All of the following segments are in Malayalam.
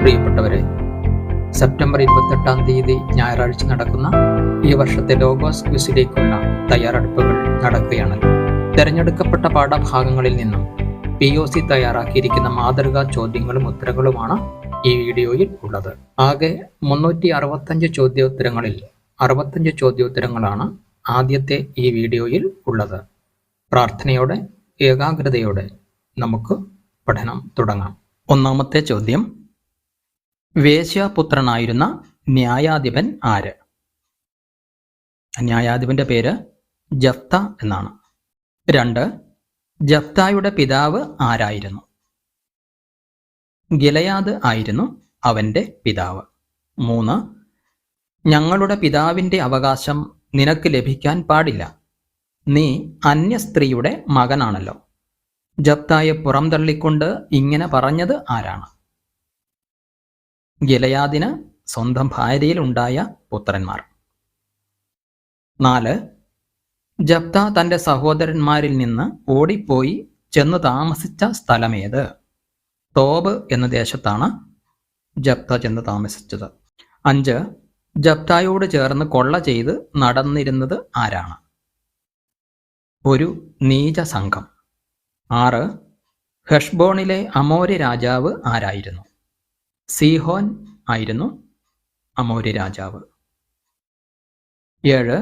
പ്രിയപ്പെട്ടവരെ സെപ്റ്റംബർ ഇരുപത്തെട്ടാം തീയതി ഞായറാഴ്ച നടക്കുന്ന ഈ വർഷത്തെ ലോഗോസ് ക്വിസിലേക്കുള്ള തയ്യാറെടുപ്പുകൾ നടക്കുകയാണ് തിരഞ്ഞെടുക്കപ്പെട്ട പാഠഭാഗങ്ങളിൽ നിന്നും പി ഒ സി തയ്യാറാക്കിയിരിക്കുന്ന മാതൃകാ ചോദ്യങ്ങളും ഉത്തരങ്ങളുമാണ് ഈ വീഡിയോയിൽ ഉള്ളത്. ആകെ മുന്നൂറ്റി അറുപത്തഞ്ച് ചോദ്യോത്തരങ്ങളിൽ അറുപത്തഞ്ച് ചോദ്യോത്തരങ്ങളാണ് ആദ്യത്തെ ഈ വീഡിയോയിൽ ഉള്ളത്. പ്രാർത്ഥനയോടെ ഏകാഗ്രതയോടെ നമുക്ക് പഠനം തുടങ്ങാം. ഒന്നാമത്തെ ചോദ്യം വേശ്യാപുത്രനായിരുന്ന ന്യായാധിപൻ ആര്? ന്യായാധിപന്റെ പേര് ജഫ്ത എന്നാണ്. രണ്ട് ജഫ്തായുടെ പിതാവ് ആരായിരുന്നു? ഗിലയാദ് ആയിരുന്നു അവന്റെ പിതാവ്. മൂന്ന് ഞങ്ങളുടെ പിതാവിന്റെ അവകാശം നിനക്ക് ലഭിക്കാൻ പാടില്ല. നീ അന്യ സ്ത്രീയുടെ മകനാണല്ലോ. ജപ്തായെ പുറംതള്ളിക്കൊണ്ട് ഇങ്ങനെ പറഞ്ഞത് ആരാണ്? ഗിലയാദിന് സ്വന്തം ഭാര്യയിൽ ഉണ്ടായ പുത്രന്മാർ. നാല് ജപ്ത തന്റെ സഹോദരന്മാരിൽ നിന്ന് ഓടിപ്പോയി ചെന്ന് താമസിച്ച സ്ഥലമേത്? തോബ് എന്ന ദേശത്താണ് ജപ്ത ചെന്ന് താമസിച്ചത്. അഞ്ച് ജപ്തായോട് ചേർന്ന് കൊള്ള ചെയ്ത് നടന്നിരുന്നത് ആരാണ്? ഒരു നീച സംഘം. ആറ് ഹെഷ്ബോണിലെ അമോര്യ രാജാവ് ആരായിരുന്നു? സീഹോൻ ആയിരുന്നു അമോരി രാജാവ്. ഏഴ്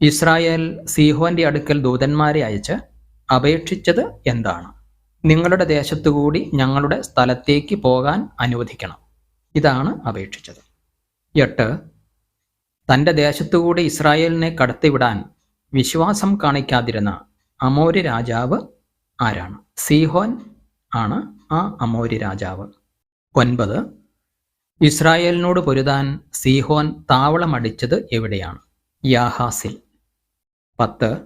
ഇസ്രായേൽ സീഹോന്റെ അടുക്കൽ ദൂതന്മാരെ അയച്ച് അപേക്ഷിച്ചത് എന്താണ്? നിങ്ങളുടെ ദേശത്തുകൂടി ഞങ്ങളുടെ സ്ഥലത്തേക്ക് പോകാൻ അനുവദിക്കണം. ഇതാണ് അപേക്ഷിച്ചത്. എട്ട് തന്റെ ദേശത്തുകൂടി ഇസ്രായേലിനെ കടത്തിവിടാൻ വിശ്വാസം കാണിക്കാതിരുന്ന അമോരി രാജാവ് ആരാണ്? സീഹോൻ ആണ് ആ അമോരി രാജാവ്. ഒൻപത്. ഇസ്രായേലിനോട് പൊരുതാൻ സീഹോൻ താവളമടിച്ചത് എവിടെയാണ്? യാഹാസിൽ. പത്ത്.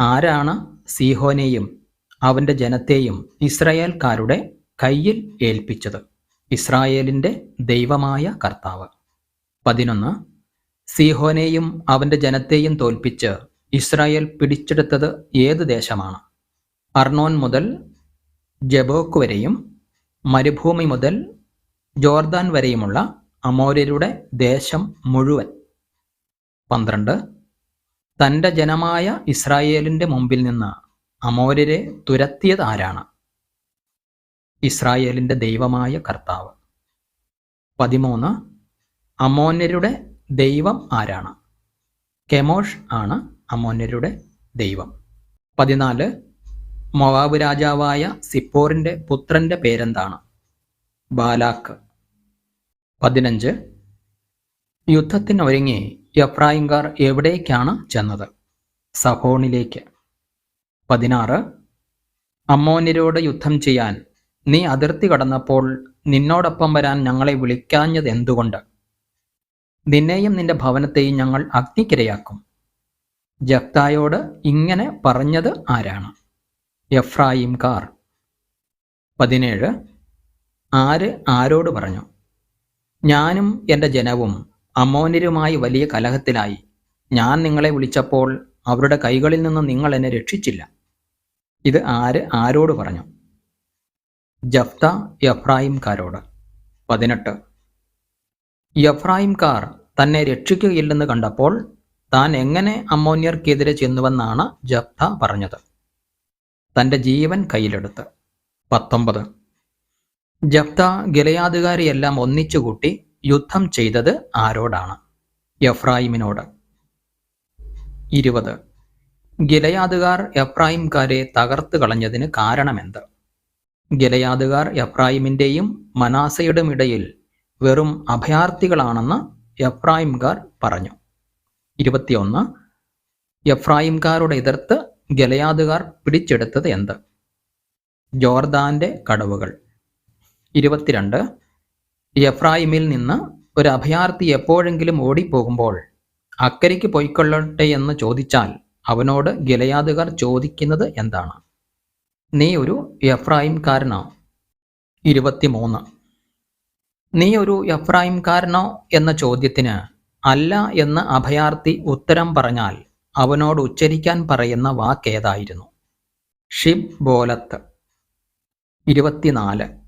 ആരാണ് സീഹോനെയും അവന്റെ ജനത്തെയും ഇസ്രായേൽക്കാരുടെ കയ്യിൽ ഏൽപ്പിച്ചത്? ഇസ്രായേലിന്റെ ദൈവമായ കർത്താവ്. പതിനൊന്ന്. സീഹോനെയും അവന്റെ ജനത്തെയും തോൽപ്പിച്ച് ഇസ്രായേൽ പിടിച്ചെടുത്തത് ഏത് ദേശമാണ്? അർണോൻ മുതൽ ജബോക്ക് വരെയും മരുഭൂമി മുതൽ ജോർദാൻ വരെയുമുള്ള അമോര്യരുടെ ദേശം മുഴുവൻ. പന്ത്രണ്ട്. തന്റെ ജനമായ ഇസ്രായേലിന്റെ മുമ്പിൽ നിന്ന് അമോര്യരെ തുരത്തിയത് ആരാണ്? ഇസ്രായേലിന്റെ ദൈവമായ കർത്താവ്. പതിമൂന്ന്. അമോന്യരുടെ ദൈവം ആരാണ്? കെമോഷ് ആണ് അമോന്യരുടെ ദൈവം. പതിനാല്. മൊവാബ് രാജാവായ സിപ്പോറിന്റെ പുത്രന്റെ പേരെന്താണ്? ബാലാക്ക്. പതിനഞ്ച്. യുദ്ധത്തിനൊരുങ്ങി എഫ്രായിംകാർ എവിടേക്കാണ് ചെന്നത്? സഹോണിലേക്ക്. പതിനാറ്. അമ്മോനിരോട് യുദ്ധം ചെയ്യാൻ നീ അതിർത്തി കടന്നപ്പോൾ നിന്നോടൊപ്പം വരാൻ ഞങ്ങളെ വിളിക്കാഞ്ഞത് എന്തുകൊണ്ട്? നിന്നെയും നിന്റെ ഭവനത്തെയും ഞങ്ങൾ അഗ്നിക്കിരയാക്കും. ജക്തായോട് ഇങ്ങനെ പറഞ്ഞത് ആരാണ്? എഫ്രായിംകാർ. പതിനേഴ്. ആര് ആരോട് പറഞ്ഞു? ഞാനും എന്റെ ജനവും അമോന്യരുമായി വലിയ കലഹത്തിലായി. ഞാൻ നിങ്ങളെ വിളിച്ചപ്പോൾ അവരുടെ കൈകളിൽ നിന്ന് നിങ്ങൾ എന്നെ രക്ഷിച്ചില്ല. ഇത് ആര് ആരോട് പറഞ്ഞു? ജഫ്ത യഫ്രായിംകാരോട് പതിനെട്ട്. യഫ്രായിംകാർ തന്നെ രക്ഷിക്കുകയില്ലെന്ന് കണ്ടപ്പോൾ താൻ എങ്ങനെ അമ്മോന്യർക്കെതിരെ ചെന്നുവെന്നാണ് ജഫ്ത പറഞ്ഞത്. തന്റെ ജീവൻ കയ്യിലെടുത്ത്. പത്തൊമ്പത്. ജഫ്ത ഗിലയാദുകാരെയെല്ലാം ഒന്നിച്ചുകൂട്ടി യുദ്ധം ചെയ്തത് ആരോടാണ്? എഫ്രായിമിനോട്. ഇരുപത്. ഗിലയാദുകാർ എഫ്രായിംകാരെ തകർത്ത് കളഞ്ഞതിന് കാരണമെന്ത്? ഗിലയാദുകാർ എഫ്രായിമിന്റെയും മനാസയുടെ ഇടയിൽ വെറും അഭയാർത്ഥികളാണെന്ന് എഫ്രായിംകാർ പറഞ്ഞു. ഇരുപത്തിയൊന്ന്. എഫ്രായിംകാരുടെ എതിർത്ത് ഗലയാദുകാർ പിടിച്ചെടുത്തത് എന്ത്? ജോർദാന്റെ കടവുകൾ. ഇരുപത്തിരണ്ട്. എഫ്രായിമിൽ നിന്ന് ഒരു അഭയാർത്ഥി എപ്പോഴെങ്കിലും ഓടിപ്പോകുമ്പോൾ അക്കരയ്ക്ക് പോയിക്കൊള്ളട്ടെ എന്ന് ചോദിച്ചാൽ അവനോട് ഗിലയാദുകാർ ചോദിക്കുന്നത് എന്താണ്? നീ ഒരു എഫ്രായിംകാരനോ? ഇരുപത്തിമൂന്ന്. നീ ഒരു എഫ്രായിംകാരനോ എന്ന ചോദ്യത്തിന് അല്ല എന്ന് അഭയാർത്ഥി ഉത്തരം പറഞ്ഞാൽ അവനോട് ഉച്ചരിക്കാൻ പറയുന്ന വാക്കേതായിരുന്നു? ഷിബ് ബോലത്ത് ഇരുപത്തിനാല്.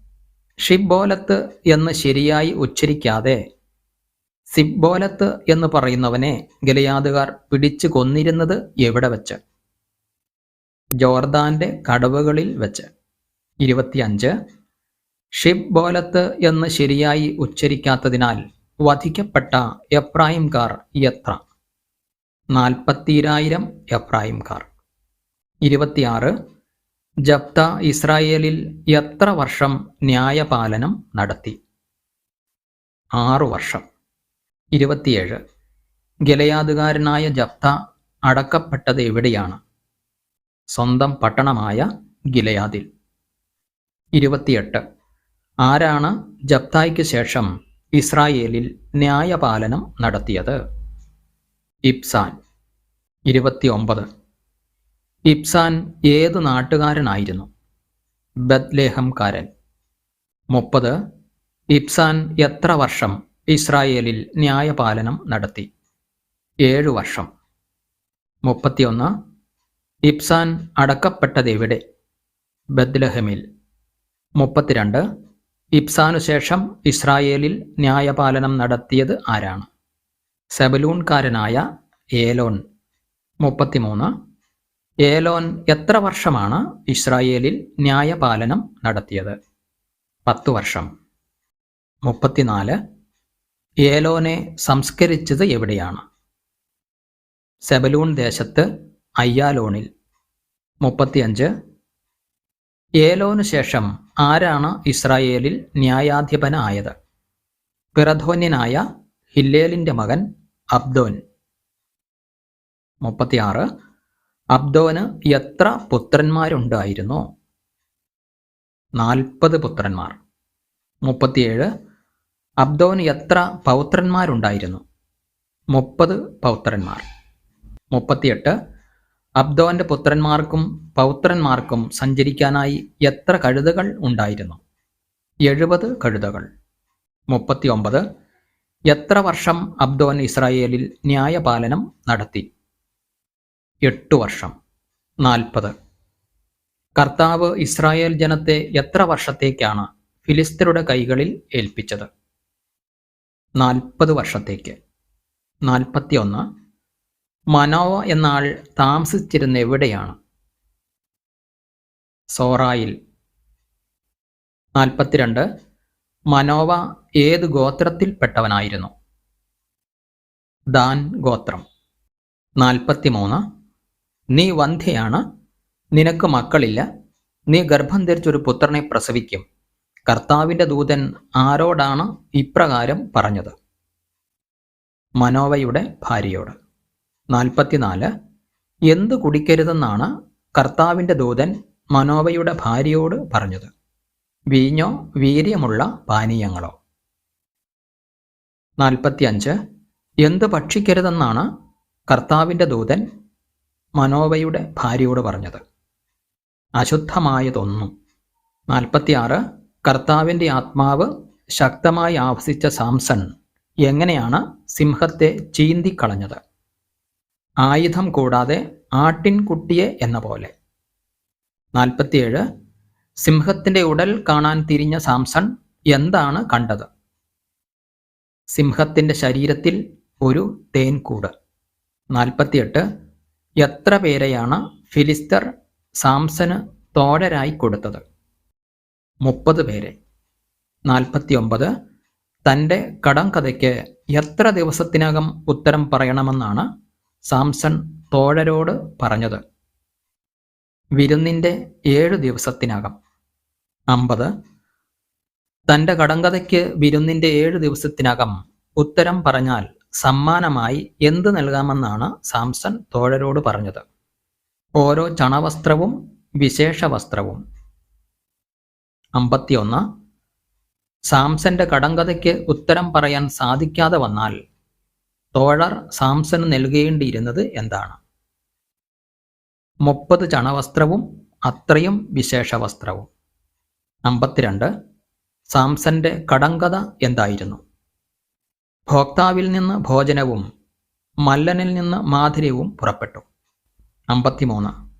ഷിബോലത്ത് എന്ന് ശരിയായി ഉച്ചരിക്കാതെ സിബ്ബോലത്ത് എന്ന് പറയുന്നവനെ ഗലയാദുകാർ പിടിച്ചു കൊന്നിരുന്നത് എവിടെ വച്ച്? ജോർദാന്റെ കടവുകളിൽ വെച്ച്. ഇരുപത്തിയഞ്ച്. ഷിബോലത്ത് എന്ന് ശരിയായി ഉച്ചരിക്കാത്തതിനാൽ വധിക്കപ്പെട്ട എപ്രായിംകാർ എത്ര? നാൽപ്പത്തിരായിരം എപ്രായിംകാർ. ഇരുപത്തിയാറ്. ജപ്ത ഇസ്രായേലിൽ എത്ര വർഷം ന്യായപാലനം നടത്തി? ആറു വർഷം. ഇരുപത്തിയേഴ്. ഗലയാതുകാരനായ ജപ്ത അടക്കപ്പെട്ടത് എവിടെയാണ്? സ്വന്തം പട്ടണമായ ഗിലയാദിൽ. ഇരുപത്തിയെട്ട്. ആരാണ് ജപ്തായ്ക്ക് ശേഷം ഇസ്രായേലിൽ ന്യായപാലനം നടത്തിയത്? ഇബ്സാൻ. ഇരുപത്തിയൊമ്പത്. ഇബ്സാൻ ഏത് നാട്ടുകാരനായിരുന്നു? ബദ്ലേഹംകാരൻ മുപ്പത്. ഇബ്സാൻ എത്ര വർഷം ഇസ്രായേലിൽ ന്യായപാലനം നടത്തി? ഏഴു വർഷം. മുപ്പത്തിയൊന്ന്. ഇബ്സാൻ അടക്കപ്പെട്ടതെവിടെ ബദ്ലഹമിൽ മുപ്പത്തിരണ്ട്. ഇബ്സാനു ശേഷം ഇസ്രായേലിൽ ന്യായപാലനം നടത്തിയത് ആരാണ്? സെബലൂൺകാരനായ ഏലോൺ. മുപ്പത്തിമൂന്ന്. ഏലോൻ എത്ര വർഷമാണ് ഇസ്രായേലിൽ ന്യായപാലനം നടത്തിയത്? പത്തു വർഷം. മുപ്പത്തിനാല്. ഏലോനെ സംസ്കരിച്ചത് എവിടെയാണ്? സെബലൂൺ ദേശത്ത് അയ്യാലോണിൽ. മുപ്പത്തിയഞ്ച്. ഏലോനു ശേഷം ആരാണ് ഇസ്രായേലിൽ ന്യായാധിപനായത്? പിറധോന്യനായ ഹില്ലേലിന്റെ മകൻ അബ്ദോൻ. മുപ്പത്തിയാറ്. അബ്ദോന് എത്ര പുത്രന്മാരുണ്ടായിരുന്നു? നാൽപ്പത് പുത്രന്മാർ. മുപ്പത്തിയേഴ്. അബ്ദോന് എത്ര പൗത്രന്മാരുണ്ടായിരുന്നു? മുപ്പത് പൗത്രന്മാർ. മുപ്പത്തിയെട്ട്. അബ്ദോന്റെ പുത്രന്മാർക്കും പൗത്രന്മാർക്കും സഞ്ചരിക്കാനായി എത്ര കഴുതകൾ ഉണ്ടായിരുന്നു? എഴുപത് കഴുതകൾ. മുപ്പത്തിയൊമ്പത്. എത്ര വർഷം അബ്ദോൻ ഇസ്രായേലിൽ ന്യായപാലനം നടത്തി? എട്ടു വർഷം. നാൽപ്പത്. കർത്താവ് ഇസ്രായേൽ ജനത്തെ എത്ര വർഷത്തേക്കാണ് ഫിലിസ്തരുടെ കൈകളിൽ ഏൽപ്പിച്ചത്? നാൽപ്പത് വർഷത്തേക്ക്. നാൽപ്പത്തിയൊന്ന്. മനോവ എന്നാൾ താമസിച്ചിരുന്ന എവിടെയാണ്? സോറായിൽ. നാൽപ്പത്തിരണ്ട്. മനോവ ഏത് ഗോത്രത്തിൽപ്പെട്ടവനായിരുന്നു? ദാൻ ഗോത്രം. നാൽപ്പത്തിമൂന്ന്. നീ വന്ധ്യയാണ് നിനക്ക് മക്കളില്ല നീ ഗർഭം ധരിച്ചൊരു പുത്രനെ പ്രസവിക്കും. കർത്താവിന്റെ ദൂതൻ ആരോടാണ് ഇപ്രകാരം പറഞ്ഞത്? മനോവയുടെ ഭാര്യയോട്. നാൽപ്പത്തിനാല് എന്ത് കുടിക്കരുതെന്നാണ് കർത്താവിന്റെ ദൂതൻ മനോവയുടെ ഭാര്യയോട് പറഞ്ഞത്? വീഞ്ഞോ വീര്യമുള്ള പാനീയങ്ങളോ? നാൽപ്പത്തിയഞ്ച് എന്ത് ഭക്ഷിക്കരുതെന്നാണ് കർത്താവിന്റെ ദൂതൻ മനോവയുടെ ഭാര്യയോട് പറഞ്ഞത്. അശുദ്ധമായതൊന്നും. നാൽപ്പത്തിയാറ്. കർത്താവിന്റെ ആത്മാവ് ശക്തമായി ആവസിച്ച സാംസൺ എങ്ങനെയാണ് സിംഹത്തെ ചീന്തിക്കളഞ്ഞത്? ആയുധം കൂടാതെ ആട്ടിൻകുട്ടിയെ എന്ന പോലെ. നാൽപ്പത്തിയേഴ്. സിംഹത്തിന്റെ ഉടൽ കാണാൻ തിരിഞ്ഞ സാംസൺ എന്താണ് കണ്ടത്? സിംഹത്തിന്റെ ശരീരത്തിൽ ഒരു തേൻകൂട്. നാൽപ്പത്തിയെട്ട്. എത്ര പേരെയാണ് ഫിലിസ്തർ സാംസന് തോഴരായി കൊടുത്തത്? മുപ്പത് പേരെ. നാൽപ്പത്തിയൊമ്പത്. തന്റെ കടം കഥയ്ക്ക് എത്ര ദിവസത്തിനകം ഉത്തരം പറയണമെന്നാണ് സാംസൺ തോഴരോട് പറഞ്ഞത്. വിരുന്നിന്റെ ഏഴ് ദിവസത്തിനകം. അമ്പത്. തന്റെ കടങ്കഥയ്ക്ക് വിരുന്നിന്റെ ഏഴ് ദിവസത്തിനകം ഉത്തരം പറഞ്ഞാൽ സമ്മാനമായി എന്ത് നൽകാമെന്നാണ് സാംസൺ തോഴരോട് പറഞ്ഞത്. ഓരോ ചണവസ്ത്രവും വിശേഷ വസ്ത്രവും അമ്പത്തിയൊന്ന്. സാംസന്റെ കടങ്കഥയ്ക്ക് ഉത്തരം പറയാൻ സാധിക്കാതെ വന്നാൽ തോഴർ സാംസന് നൽകേണ്ടിയിരുന്നത് എന്താണ്? മുപ്പത് ചണവസ്ത്രവും അത്രയും വിശേഷ വസ്ത്രവും അമ്പത്തിരണ്ട്. സാംസന്റെ കടങ്കഥ എന്തായിരുന്നു? ഭോക്താവിൽ നിന്ന് ഭോജനവും മല്ലനിൽ നിന്ന് മാധുര്യവും പുറപ്പെട്ടു. അമ്പത്തിമൂന്ന്.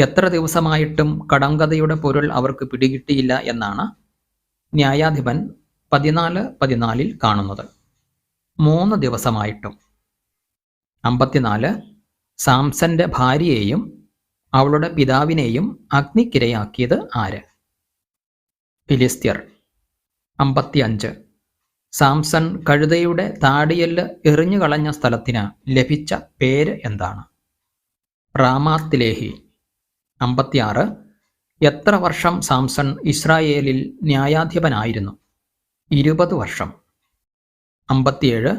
എത്ര ദിവസമായിട്ടും കടങ്കഥയുടെ പൊരുൾ അവർക്ക് പിടികിട്ടിയില്ല എന്നാണ് ന്യായാധിപൻ പതിനാല് പതിനാലിൽ കാണുന്നത്. മൂന്ന് ദിവസമായിട്ടും. അമ്പത്തിനാല്. സാംസന്റെ ഭാര്യയെയും അവളുടെ പിതാവിനെയും അഗ്നിക്കിരയാക്കിയത് ആര്? ഫിലിസ്ത്യർ. അമ്പത്തിയഞ്ച്. സാംസൺ കഴുതയുടെ താടിയെല്ല് എറിഞ്ഞു കളഞ്ഞ സ്ഥലത്തിന് ലഭിച്ച പേര് എന്താണ്? റാമാത്തിലേഹി അമ്പത്തിയാറ്. എത്ര വർഷം സാംസൺ ഇസ്രായേലിൽ ന്യായാധിപനായിരുന്നു? ഇരുപത് വർഷം. അമ്പത്തിയേഴ്.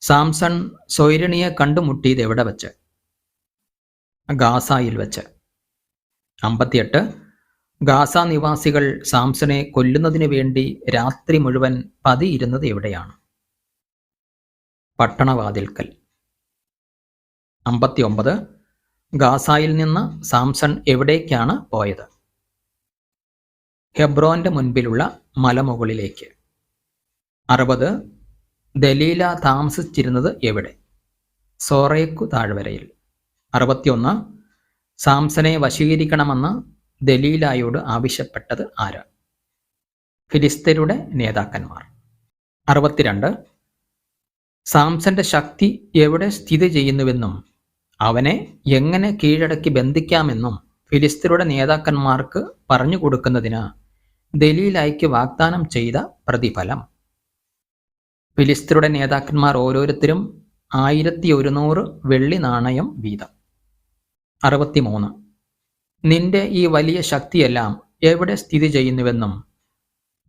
സാംസൺ സൊൈരണിയെ കണ്ടുമുട്ടിയത് എവിടെ വെച്ച്? ഗാസായിൽ വെച്ച്. അമ്പത്തിയെട്ട്. ഗാസ നിവാസികൾ സാംസനെ കൊല്ലുന്നതിനു വേണ്ടി രാത്രി മുഴുവൻ പതിയിരുന്നത് എവിടെയാണ്? പട്ടണവാതിൽക്കൽ. അമ്പത്തിയൊമ്പത്. ഗാസായിൽ നിന്ന് സാംസൺ എവിടേക്കാണ് പോയത്? ഹെബ്രോന്റെ മുൻപിലുള്ള മലമുകളിലേക്ക്. അറുപത്. ദലീല താമസിച്ചിരുന്നത് എവിടെ? സോറേക്കു താഴ്വരയിൽ. അറുപത്തിയൊന്ന്. സാംസനെ വശീകരിക്കണമെന്ന് ദലീലായോട് ആവശ്യപ്പെട്ടത് ആര്? ഫിലിസ്തരുടെ നേതാക്കന്മാർ. അറുപത്തിരണ്ട്. സാംസന്റെ ശക്തി എവിടെ സ്ഥിതി ചെയ്യുന്നുവെന്നും അവനെ എങ്ങനെ കീഴടക്കി ബന്ധിക്കാമെന്നും ഫിലിസ്തരുടെ നേതാക്കന്മാർക്ക് പറഞ്ഞു കൊടുക്കുന്നതിന് ദലീലായിക്ക് വാഗ്ദാനം ചെയ്ത പ്രതിഫലം. ഫിലിസ്തരുടെ നേതാക്കന്മാർ ഓരോരുത്തരും ആയിരത്തി ഒരുന്നൂറ് വെള്ളി നാണയം വീതം. അറുപത്തിമൂന്ന്. നിന്റെ ഈ വലിയ ശക്തിയെല്ലാം എവിടെ സ്ഥിതി ചെയ്യുന്നുവെന്നും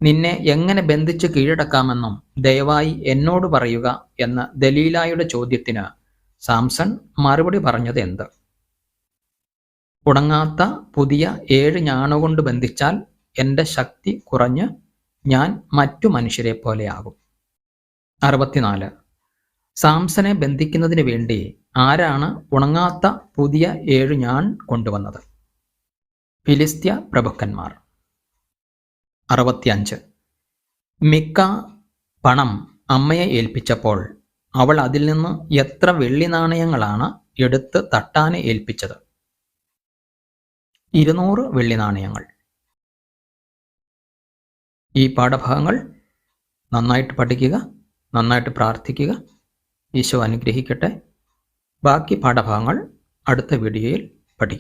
നിന്നെ എങ്ങനെ ബന്ധിച്ച് കീഴടക്കാമെന്നും ദയവായി എന്നോട് പറയുക എന്ന ദലീലായുടെ ചോദ്യത്തിന് സാംസൺ മറുപടി പറഞ്ഞത് എന്ത് ഉണങ്ങാത്ത പുതിയ ഏഴ് ഞാണുകൊണ്ട് ബന്ധിച്ചാൽ എന്റെ ശക്തി കുറഞ്ഞ് ഞാൻ മറ്റു മനുഷ്യരെ പോലെയാകും. അറുപത്തിനാല്. സാംസനെ ബന്ധിക്കുന്നതിന് വേണ്ടി ആരാണ് ഉണങ്ങാത്ത പുതിയ ഏഴ് ഞാൻ കൊണ്ടുവന്നത്? ഫിലിസ്ത്യ പ്രഭുക്കന്മാർ. അറുപത്തിയഞ്ച്. മിക്ക പണം അമ്മയെ ഏൽപ്പിച്ചപ്പോൾ അവൾ അതിൽ നിന്ന് എത്ര വെള്ളി നാണയങ്ങളാണ് എടുത്ത് തട്ടാനെ ഏൽപ്പിച്ചത്? ഇരുന്നൂറ് വെള്ളി നാണയങ്ങൾ. ഈ പാഠഭാഗങ്ങൾ നന്നായിട്ട് പഠിക്കുക നന്നായിട്ട് പ്രാർത്ഥിക്കുക. ഈശോ അനുഗ്രഹിക്കട്ടെ. ബാക്കി പാഠഭാഗങ്ങൾ അടുത്ത വീഡിയോയിൽ പഠിക്കാം.